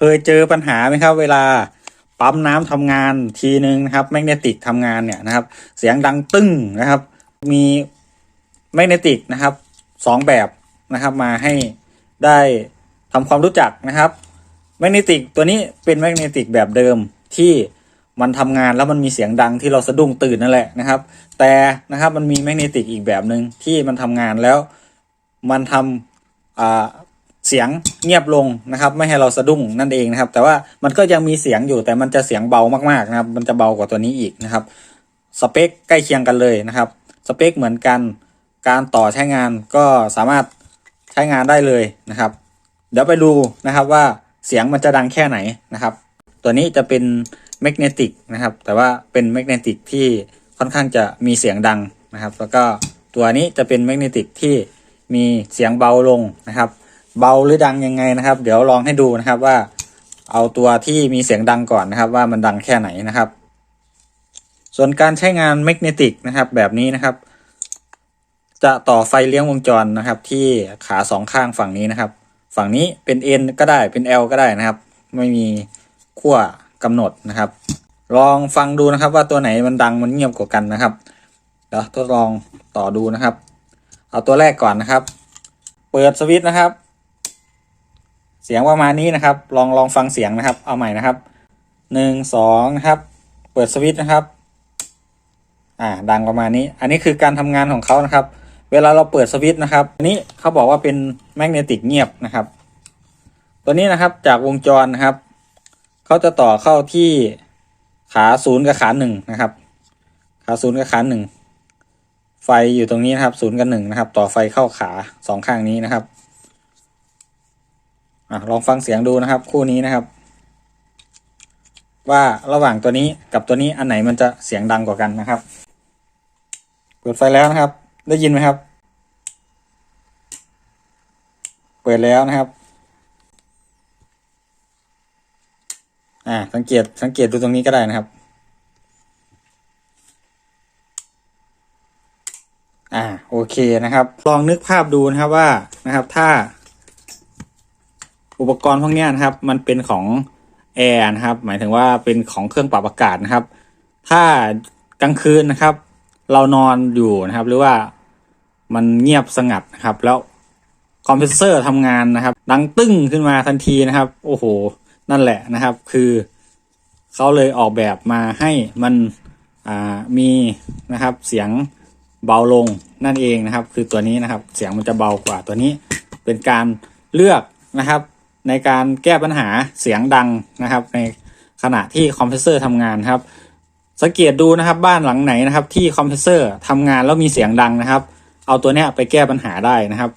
เคยเจอปัญหาไหมครับ เวลาปั๊มน้ำทำงานทีนึงนะครับแมกเนติกทำงานเนี่ยนะครับ เสียงดังตึ้งนะครับ มีแมกเนติกนะครับสองแบบนะครับ มาให้ได้ทำความรู้จักนะครับแมกเนติกตัวนี้เป็นแมกเนติกแบบเดิมที่มันทำงานแล้วมันมีเสียงดังที่เราสะดุ้งตื่นนั่นแหละนะครับ แต่นะครับมันมีแมกเนติกอีกแบบหนึ่งที่มันทำงานแล้วมันทำ เสียงเงียบลงนะครับ ไม่ให้เราสะดุ้งนั่นเองนะครับ แต่ว่ามันก็ยังมีเสียงอยู่แต่มันจะเสียงเบามากๆนะครับ มันจะเบากว่าตัวนี้อีกนะครับสเปคใกล้เคียงกันเลยนะครับสเปคเหมือนกันการต่อใช้งานก็สามารถใช้งานได้เลยนะครับ เดี๋ยวไปดูนะครับว่าเสียงมันจะดังแค่ไหนนะครับ ตัวนี้จะเป็นแมกเนติกนะครับ แต่ว่าเป็นแมกเนติกที่ค่อนข้างจะมีเสียงดังนะครับ แล้วก็ตัวนี้จะเป็นแมกเนติกที่มีเสียงเบาลงนะครับ เบาหรือดังยังไงนะครับ เดี๋ยวลองให้ดูนะครับว่า เอาตัวที่มีเสียงดังก่อนนะครับ ว่ามันดังแค่ไหนนะครับ ส่วนการใช้งานแมกเนติกนะครับ แบบนี้นะครับ จะต่อไฟเลี้ยงวงจรนะครับ ที่ขาสองข้างฝั่งนี้นะครับ ฝั่งนี้เป็น N ก็ได้เป็น L ก็ได้นะครับ ไม่มีขั้วกำหนดนะครับ ลองฟังดูนะครับว่าตัวไหนมันดังมันเงียบกว่ากันนะครับเดี๋ยวทดลองต่อดูนะครับ เอาตัวแรกก่อนนะครับ เปิดสวิตช์นะครับ เสียงประมาณนี้นะครับ ลองลองฟังเสียงนะครับ เอาใหม่นะครับหนึ่งสองนะครับ เปิดสวิตช์นะครับ อ่า ดังประมาณนี้ อันนี้คือการทำงานของเขานะครับ เวลาเราเปิดสวิตช์นะครับอันนี้เขาบอกว่าเป็นแมกเนติกเงียบนะครับ ตัวนี้นะครับจากวงจรนะครับเขาจะต่อเข้าที่ขาศูนย์กับขาหนึ่งนะครับ ขาศูนย์กับขาหนึ่งไฟอยู่ตรงนี้นะครับศูนย์กับหนึ่งนะครับ ต่อไฟเข้าขาสองข้างนี้นะครับ อะลองฟังเสียงดูนะครับ คู่นี้นะครับ ว่าระหว่างตัวนี้กับตัวนี้อันไหนมันจะเสียงดังกว่ากันนะครับ เปิดไฟแล้วนะครับ ได้ยินไหมครับ เปิดแล้วนะครับอ่าสังเกตสังเกตดูตรงนี้ก็ได้นะครับ อ่าโอเคนะครับ ลองนึกภาพดูนะครับว่านะครับ ถ้า อุปกรณ์พวกนี้นะครับ มันเป็นของแอร์นะครับ หมายถึงว่าเป็นของเครื่องปรับอากาศนะครับ ถ้ากลางคืนนะครับ เรานอนอยู่นะครับ หรือว่ามันเงียบสงัดนะครับ แล้วคอมเพรสเซอร์ทำงานนะครับ ดังตึ้งขึ้นมาทันทีนะครับ โอ้โห นั่นแหละนะครับ คือเขาเลยออกแบบมาให้มันมีนะครับเสียงเบาลงนั่นเองนะครับ คือตัวนี้นะครับ เสียงมันจะเบากว่าตัวนี้เป็นการเลือกนะครับ ในการแก้ปัญหาเสียงดังนะครับ ในขณะที่คอมเพรสเซอร์ทำงานครับ สังเกตดูนะครับบ้านหลังไหนนะครับ ที่คอมเพรสเซอร์ทำงานแล้วมีเสียงดังนะครับ เอาตัวเนี้ยไปแก้ปัญหาได้นะครับ